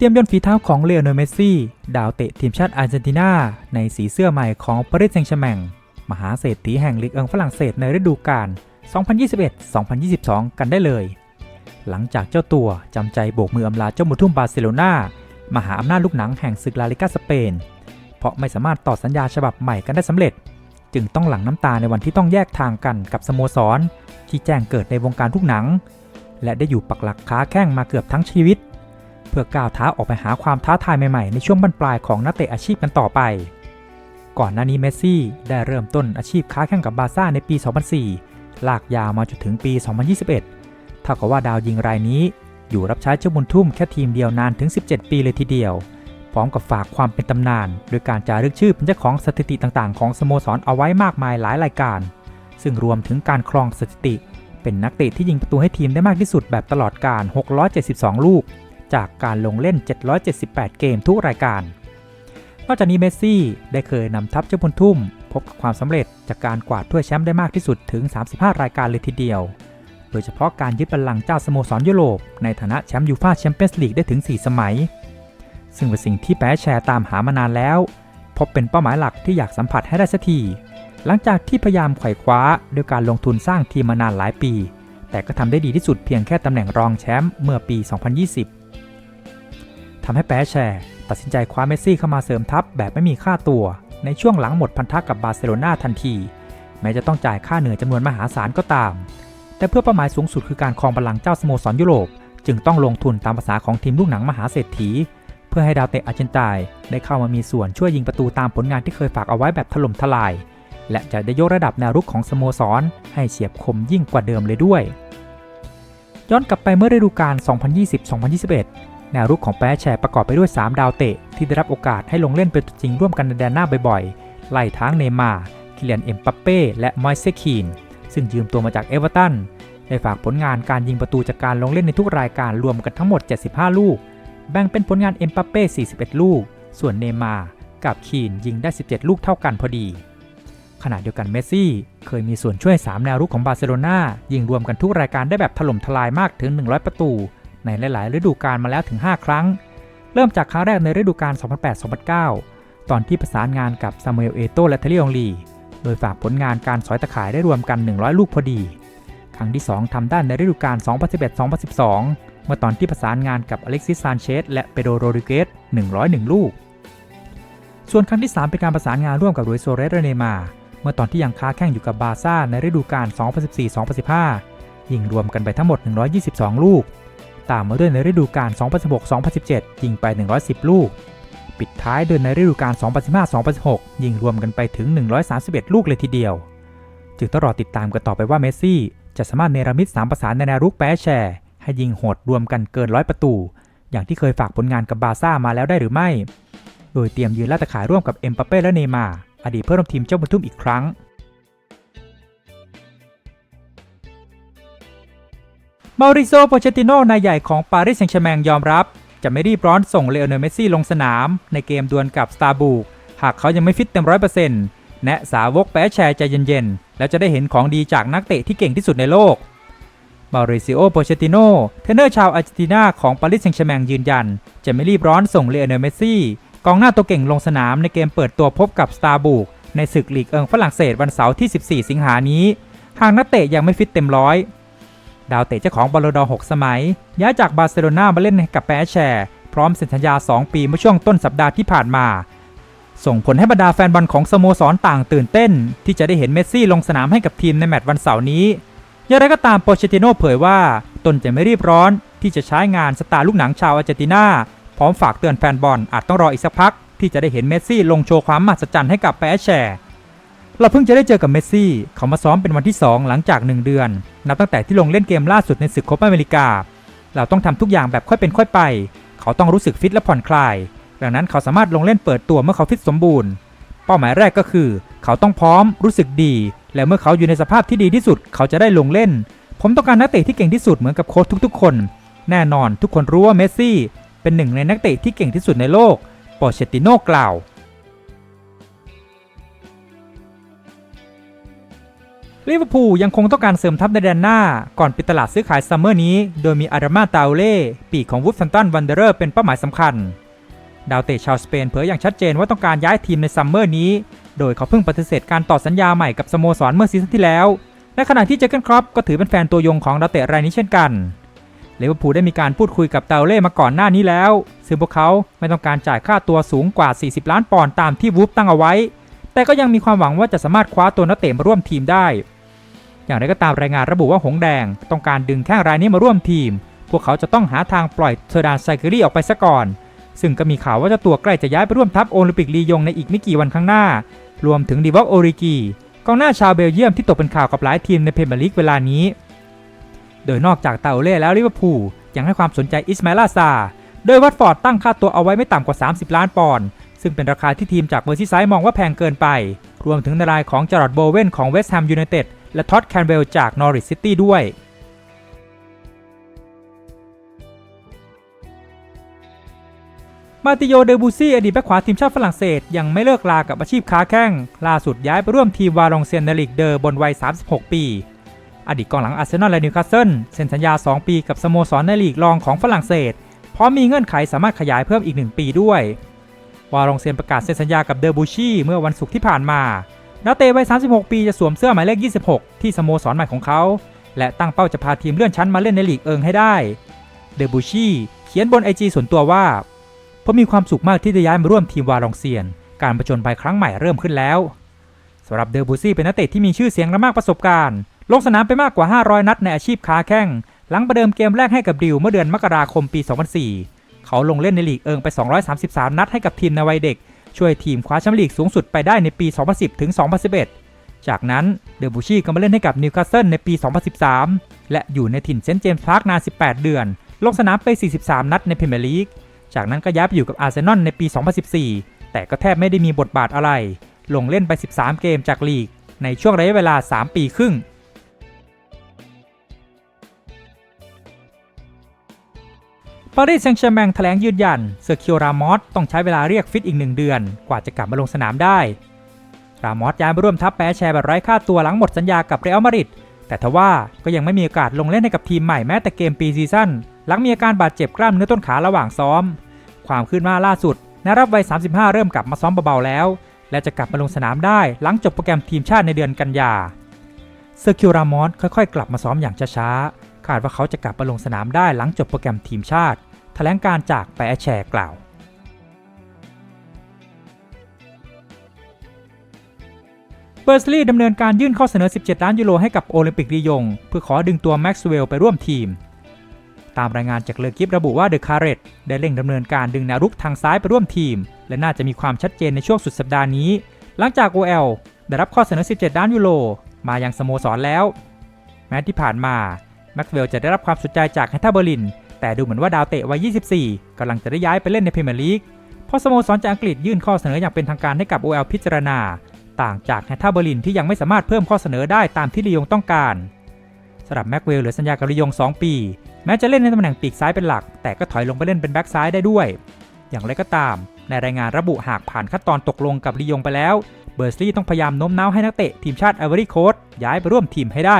เตรียมย่นฝีเท้าของเลโอเนเมสซี่ ดาวเตะทีมชาติอาร์เจนตินา ในสีเสื้อใหม่ของปารีสแซงต์แชร์แมงมหาเศรษฐีแห่งลีกเอิงฝรั่งเศสในฤดูกาล 2021-2022 กันได้เลย หลังจากเจ้าตัวจำใจโบกมืออำลาเจ้ามุทุ่มบาร์เซโลนามหาอำนาจลูกหนังแห่งศึกลาลิกาสเปน เพราะไม่สามารถต่อสัญญาฉบับใหม่กันได้สำเร็จ จึงต้องหลั่งน้ำตาในวันที่ต้องแยกทางกันกับสโมสร ที่แจ้งเกิดในวงการลูกหนัง และได้อยู่ปักหลักค้าแข้งมาเกือบทั้งชีวิต เพื่อก้าวเท้าออกไปหาความท้าทายใหม่ๆ ในช่วงบั้นปลายของนักเตะอาชีพกันต่อไป ก่อนหน้านี้เมสซี่ได้เริ่มต้นอาชีพค้าแข่งกับบาร์ซ่าในปี 2004 ลากยาวมาจนถึงปี 2021 เท่ากับว่าดาวยิงรายนี้ อยู่รับใช้เจ้าบุญทุ่มแค่ทีมเดียวนานถึง 17 ปีเลยทีเดียว พร้อมกับฝากความเป็นตำนาน โดยการจารึกชื่อเป็นเจ้าของสถิติต่างๆ ของสโมสรเอาไว้มากมายหลายรายการ ซึ่งรวมถึงการครองสถิติ เป็นนักเตะที่ยิงประตูให้ทีมได้มากที่สุดแบบตลอดการ 672 ลูก จากการลงเล่น 778 เกมทุกรายการ นอกจากนี้เมสซี่ได้เคยนำทัพเจ้าบุญทุ่ม พบกับความสำเร็จจากการกวาดถ้วยแชมป์ได้มากที่สุดถึง 35 รายการเลยทีเดียว โดยเฉพาะการยึดบัลลังก์เจ้าสโมสรยุโรปในฐานะแชมป์ยูฟ่าแชมเปี้ยนส์ลีกได้ถึง 4 สมัย ซึ่งเป็นสิ่งที่แปะแชร์ตามหามานานแล้ว พบเป็นเป้าหมายหลักที่อยากสัมผัสให้ได้สักทีหลังจากที่พยายามไขว่คว้าด้วยการลงทุนสร้างทีมมานานหลายปี แต่ก็ทำได้ดีที่สุดเพียงแค่ตำแหน่งรองแชมป์เมื่อปี 2020 ทำให้แปะแชร์ตัดสินใจคว้าเมสซี่เข้ามาเสริมทัพแบบไม่มีค่าตัว ในช่วงหลังหมดพันธะกับบาร์เซโลนาทันที แม้จะต้องจ่ายค่าเหนื่อยจำนวนมหาศาลก็ตาม แต่เพื่อเป้าหมายสูงสุดคือการครองบัลลังก์เจ้าสโมสรยุโรป จึงต้องลงทุนตามภาษาของทีมลูกหนังมหาเศรษฐี เพื่อให้ดาวเตะอาร์เจนตน์ได้เข้ามามีส่วนช่วยยิงประตูตามผลงานที่เคยฝากเอาไว้แบบถล่มทลาย และจะได้ยกระดับแนวรุกของสโมสร ให้เฉียบคมยิ่งกว่าเดิมเลยด้วย ย้อนกลับไปเมื่อฤดูกาล2020-2021 แนวรุกของแปะแชร์ประกอบไปด้วย 3 ดาวเตะ ที่ได้รับโอกาสให้ลงเล่นเป็นตัวจริงร่วมกันในแดนหน้าบ่อยๆ ไล่ทั้งเนมาคิเลียนเอ็มปัปเป้และมอยเซคีน ซึ่งยืมตัวมาจากเอเวอร์ตันได้ฝากผลงานการยิงประตูจากการลงเล่นในทุกรายการรวมกันทั้งหมด 75 ลูก แบ่งเป็นผลงานเอ็มปัปเป้ 41 ลูก ส่วนเนมากับคีนยิงได้ 17 ลูกเท่ากันพอดี ขณะเดียวกันเมสซี่ เคยมีส่วนช่วย 3 แนวรุกของบาร์เซโลนายิงรวมกันทุกรายการได้แบบถล่มทลายมากถึง 100 ประตู ในหลาย ๆ ฤดูกาลมาแล้วถึง 5 ครั้ง เริ่มจากครั้งแรกในฤดูกาล 2008-2009 ตอนที่ประสานงานกับซามูเอลเอโตและเทเลียงลีโดยฝากผลงานการสอยตะข่ายได้รวมกัน 100 ลูกพอดี ครั้งที่ 2ทำได้ในฤดูกาล 2011-2012 เมื่อตอนที่ประสานงานกับอเล็กซิสซานเชสและเปโดโรริเกส 101 ลูก ส่วนครั้งที่ 3 เป็นการประสานงานร่วมกับรุยโซเรสและเนมา เมื่อตอนที่ยังค้าแข่งอยู่กับบาซ่าในฤดูกาล 2014-2015 ยิงรวมกันไปทั้งหมด 122 ลูก ตามมาด้วยในฤดูกาล 2016-2017 ยิงไป 110 ลูก ปิดท้ายเดินในฤดูกาล 2015-2016 ยิงรวมกันไปถึง 131 ลูกเลยทีเดียว จึงต้องรอติดตามกันต่อไปว่าเมสซี่ จะสามารถเนรมิต3ประสานในแนวรุกแปะแชร์ ให้ยิงโหดรวมกันเกินร้อยประตู อย่างที่เคยฝากผลงานกับบาร์ซ่ามาแล้วได้หรือไม่ โดยเตรียมยืนลาตะข่ายร่วมกับเอ็มปาเป้และเนย์มาอดีตเพื่อนร่วมทีมเจ้าบุญทุ่มอีกครั้ง มาริโซโปเชติโนนายใหญ่ของปารีสแซงต์แชร์แมงยอมรับ จะไม่รีบร้อนส่งเลโอเนลเมสซี่ลงสนาม ในเกมดวลกับสตาร์บูกหากเขายังไม่ฟิตเต็มร้อยเปอร์เซ็นต์แนะสาวกแปะแชร์ใจเย็นๆ แล้วจะได้เห็นของดีจากนักเตะที่เก่งที่สุดในโลกมาริซิโอโปเชติโนเทรนเนอร์ชาวอาร์เจนตินาของปารีสแซงต์แชร์แมงยืนยัน จะไม่รีบร้อนส่งเลโอเนลเมสซี่กองหน้าตัวเก่งลงสนามในเกมเปิดตัวพบกับสตาร์บูกในศึกลีกเอิงฝรั่งเศสวันเสาร์ที่ 14 สิงหานี้ หากนักเตะยังไม่ฟิตเต็มร้อย ดาวเตะเจ้าของบอลโลดอ6สมัย ย้ายจากบาร์เซโลนามาเล่นให้กับแปะแชร์ พร้อมเซ็นสัญญา 2 ปีเมื่อช่วงต้นสัปดาห์ที่ผ่านมา ส่งผลให้บรรดาแฟนบอลของสโมสรต่างตื่นเต้น ที่จะได้เห็นเมสซี่ลงสนามให้กับทีมในแมตช์วันเสาร์นี้อย่างไรก็ตามโปเชติโน่เผยว่าตนจะไม่รีบร้อนที่จะใช้งานสตาร์ลูกหนังชาวอาร์เจนตินาพร้อมฝากเตือนแฟนบอลอาจต้องรออีกสักพัก ที่จะได้เห็นเมสซี่ลงโชว์ความมหัศจรรย์ให้กับแปะแชร์ เราเพิ่งจะได้เจอกับเมสซี่ เขามาซ้อมเป็นวันที่ 2 หลังจาก 1 เดือน นับตั้งแต่ที่ลงเล่นเกมล่าสุดในศึกโคปาอเมริกา เราต้องทำทุกอย่างแบบค่อยเป็นค่อยไป เขาต้องรู้สึกฟิตและผ่อนคลาย ดังนั้นเขาสามารถลงเล่นเปิดตัวเมื่อเขาฟิตสมบูรณ์ เป้าหมายแรกก็คือ เขาต้องพร้อม รู้สึกดี และเมื่อเขาอยู่ในสภาพที่ดีที่สุด เขาจะได้ลงเล่น ผมต้องการนักเตะที่เก่งที่สุดเหมือนกับโค้ชทุกๆ คน แน่นอน ทุกคนรู้ว่าเมสซี่ เป็นหนึ่งในนักเตะที่เก่งที่สุดในโลก ปอเชติโน่กล่าว ลิเวอร์พูลยังคงต้องการเสริมทัพในแดนหน้า ก่อนปิดตลาดซื้อขายซัมเมอร์นี้ โดยมีอารามาตาเล่ปีกของวูฟแฟนตันวันเดอร์เป็นเป้าหมายสำคัญ ดาวเตะชาวสเปนเผยอย่างชัดเจนว่าต้องการย้ายทีมในซัมเมอร์นี้ โดยเขาเพิ่งปฏิเสธการต่อสัญญาใหม่กับสโมสรเมื่อซีซั่นที่แล้วในขณะที่เจเกนครอปก็ถือเป็นแฟนตัวยงของดาวเตะรายนี้เช่นกันลิเวอร์พูลได้มีการพูดคุยกับตาเล่มาก่อนหน้านี้แล้ว ซึ่งพวกเขาไม่ต้องการจ่ายค่าตัวสูงกว่า 40 ล้านปอนด์ตามที่วูฟตั้งเอาไว้ แต่ก็ยังมีความหวังว่าจะสามารถคว้าตัวนักเตะมาร่วมทีมได้ อย่างไรก็ตามรายงานระบุว่าหงแดง ต้องการดึงแข้งรายนี้มาร่วมทีม พวกเขาจะต้องหาทางปล่อยเทอร์ดานไซเกอรี่ออกไปซะก่อน ซึ่งก็มีข่าวว่าเจ้าตัวใกล้จะย้ายไปร่วมทัพโอลิมปิกลียงในอีกไม่กี่วันข้างหน้า รวมถึงดีวอกโอริกีกองหน้าชาวเบลเยียมที่ตกเป็นข่าวกับหลายทีมในพรีเมียร์ลีกเวลานี้ โดยนอกจากเตาเล่แล้วลิเวอร์พูลยังให้ความสนใจอิสมาลาซา โดยวัตฟอร์ดตั้งค่าตัวเอาไว้ไม่ต่ำกว่า 30 ล้านปอนด์ ซึ่งเป็นราคาที่ทีมจากเมอร์ซีไซด์มองว่าแพงเกินไป รวมถึงในรายของจอร์ดโบเวนของเวสต์แฮมยูไนเต็ด และท็อตแคนเบลจากนอริสซิตี้ด้วยมาติโย เดบูซี่อดีตแบ็คขวาทีมชาติฝรั่งเศส ยังไม่เลิกลากับอาชีพค้าแข้ง ล่าสุดย้ายไปร่วมทีมวาลองเซียนในลีกเดอร์บนวัย 36 ปี อดีตกองหลังอาร์เซนอลและนิวคาสเซิลเซ็นสัญญา 2 ปีกับสโมสรในลีกรองของฝรั่งเศส พร้อมมีเงื่อนไขสามารถขยายเพิ่มอีก 1 ปีด้วย วาลองเซียนประกาศเซ็นสัญญากับเดอบูชี่เมื่อวันศุกร์ที่ผ่านมา นักเตะวัย 36 ปีจะสวมเสื้อหมายเลข 26 ที่สโมสรใหม่ของเขา และตั้งเป้าจะพาทีมเลื่อนชั้นมาเล่นในลีกเอิงให้ได้ เดบูชีเขียนบนไอจีส่วนตัวว่าผมมีความสุขมากที่จะย้ายมาร่วมทีมวาลองเซียน การประจนภัยครั้งใหม่เริ่มขึ้นแล้วสำหรับเดอบูซี่เป็นนักเตะที่มีชื่อเสียงและมากประสบการณ์ ลงสนามไปมากกว่า 500 นัดในอาชีพค้าแข้ง หลังประเดิมเกมแรกให้กับดิวเมื่อเดือนมกราคมปี 2004 เขาลงเล่นในลีกเอิงไป 233 นัดให้กับทีมในวัยเด็ก ช่วยทีมคว้าแชมป์ลีกสูงสุดไปได้ในปี 2010 ถึง 2011 จากนั้นเดอบูชี่ก็มาเล่นให้กับนิวคาสเซิลในปี 2013 และอยู่ในถิ่นเซนต์เจมส์พาร์คนาน 18 เดือน ลงสนามไป 43 นัดในพรีเมียร์ลีก จากนั้นก็ย้ายไปอยู่กับอาร์เซนอลในปี 2014 แต่ก็แทบไม่ได้มีบทบาทอะไร ลงเล่นไป 13 เกมจากลีก ในช่วงระยะเวลา 3 ปีครึ่ง ปารีสแซงต์แชร์แมงแถลงยืนยันเซอร์คิโอรามอสต้องใช้เวลาเรียกฟิตอีกหนึ่งเดือน กว่าจะกลับมาลงสนามได้ รามอสย้ายมาร่วมทัพแปรแชร์แบบไร้ค่าตัวหลังหมดสัญญากับเรอัลมาดริดแต่ทว่าก็ยังไม่มีโอกาสลงเล่นให้กับทีมใหม่แม้แต่เกมปีซีซั่นหลังมีอาการบาดเจ็บกล้ามเนื้อต้นขาระหว่างซ้อม ความคืบหน้าล่าสุดนารับวัย 35 เริ่มกลับมาซ้อมเบาๆแล้ว และจะกลับมาลงสนามได้หลังจบโปรแกรมทีมชาติในเดือนกันยาเซอร์คิวรามอสค่อยๆ กลับมาซ้อมอย่างช้าๆ คาดว่าเขาจะกลับมาลงสนามได้หลังจบโปรแกรมทีมชาติแถลงการจากแปะแชร์กล่าวเบอร์สลีย์ดำเนินการยื่นข้อเสนอ 17 ล้านยูโรให้กับโอลิมปิกลียง เพื่อขอดึงตัวแม็กซ์เวลไปร่วมทีม ตามรายงานจากเลอกิฟระบุว่าเดอะคาร์เรตได้เร่งดำเนินการดึงแนวรุกทางซ้ายไปร่วมทีม และน่าจะมีความชัดเจนในช่วงสุดสัปดาห์นี้ หลังจาก OL ได้รับข้อเสนอ 17 ล้านยูโรมายังสโมสรแล้ว แม้ที่ผ่านมา แม็กซ์เวลจะได้รับความสนใจจากแฮตตาเบอร์ลิน แต่ดูเหมือนว่าดาวเตะวัย 24 กำลังจะได้ย้ายไปเล่นในพรีเมียร์ลีก เพราะสโมสรจากอังกฤษยื่นข้อเสนออย่างเป็นทางการให้กับ OL พิจารณา ต่างจากแฮตตาเบอร์ลินที่ยังไม่สามารถเพิ่มข้อเสนอได้ตามที่ลียงต้องการสำหรับแม็กเวลเหลือสัญญากับลียง 2 ปี แม้จะเล่นในตำแหน่งปีกซ้ายเป็นหลัก แต่ก็ถอยลงไปเล่นเป็นแบ็กซ้ายได้ด้วย อย่างไรก็ตาม ในรายงานระบุหากผ่านขั้นตอนตกลงกับลียงไปแล้ว เบอร์สลีย์ต้องพยายามโน้มน้าวให้นักเตะทีมชาติไอวอรี่โคสต์ย้ายไปร่วมทีมให้ได้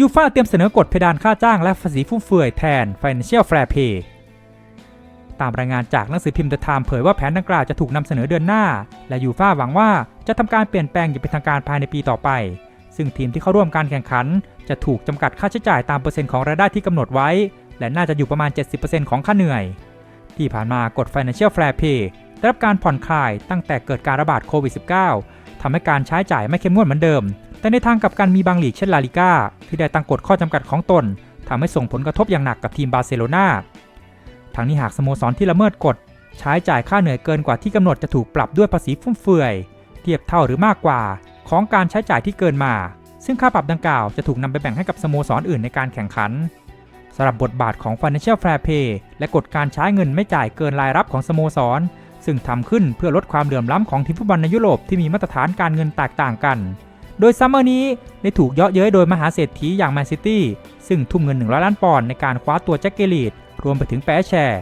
ยูฟ่าเตรียมเสนอกฎเพดานค่าจ้างและภาษีฟุ่มเฟือยแทน Financial Fair Play ตามรายงานจากหนังสือพิมพ์ The Times เผยว่าแผนดังกล่าวจะถูกนำเสนอเดือนหน้า และยูฟ่าหวังว่าจะทำการเปลี่ยนแปลงอย่างเป็นทางการภายในปีต่อไป ซึ่งทีมที่เข้าร่วมการแข่งขัน จะถูกจำกัดค่าใช้จ่ายตามเปอร์เซ็นต์ของรายได้ที่กำหนดไว้ และน่าจะอยู่ประมาณ 70%ของค่าเหนื่อย ที่ผ่านมากฎ Financial Fair Play ได้รับการผ่อนคลายตั้งแต่เกิดการระบาดโควิด -19 ทำให้การใช้จ่ายไม่เข้มงวดเหมือนเดิม แต่ในทางกับกันมีบางลีกเช่นลาลิก้าที่ได้ตั้งกฎข้อจำกัดของตนทำให้ส่งผลกระทบอย่างหนักกับทีมบาร์เซโลนาทั้งนี้หากสโมสรที่ละเมิดกฎ ใช้จ่ายค่าเหนื่อยเกินกว่าที่กำหนดจะถูกปรับด้วยภาษีฟุ่มเฟือย เทียบเท่าหรือมากกว่า ของการใช้จ่ายที่เกินมา ซึ่งค่าปรับดังกล่าวจะถูกนำไปแบ่งให้กับสโมสรอื่นในการแข่งขันสำหรับบทบาทของ Financial Fair Play และกฎการใช้เงินไม่จ่ายเกินรายรับของสโมสร ซึ่งทำขึ้นเพื่อลดความเหลื่อมล้ำของทีมฟุตบอลในยุโรปที่มีมาตรฐานการเงินแตกต่างกัน โดยซัมเมอร์นี้ได้ถูกเยาะเย้ยโดยมหาเศรษฐีอย่างแมนซิตี้ซึ่งทุ่มเงิน 100 ล้านปอนด์ในการคว้าตัวแจ็คเกลีดรวมไปถึงแปะแชร์